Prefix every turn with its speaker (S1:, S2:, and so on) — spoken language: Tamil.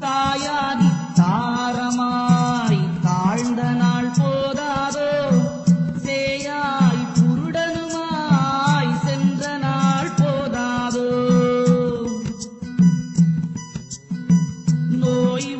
S1: தாயாதி தாரமாறி தாழ்ந்த நாள் போதாதோ? சேயாய் குருடனுமாய் சென்ற நாள் போதாதோ? நோய்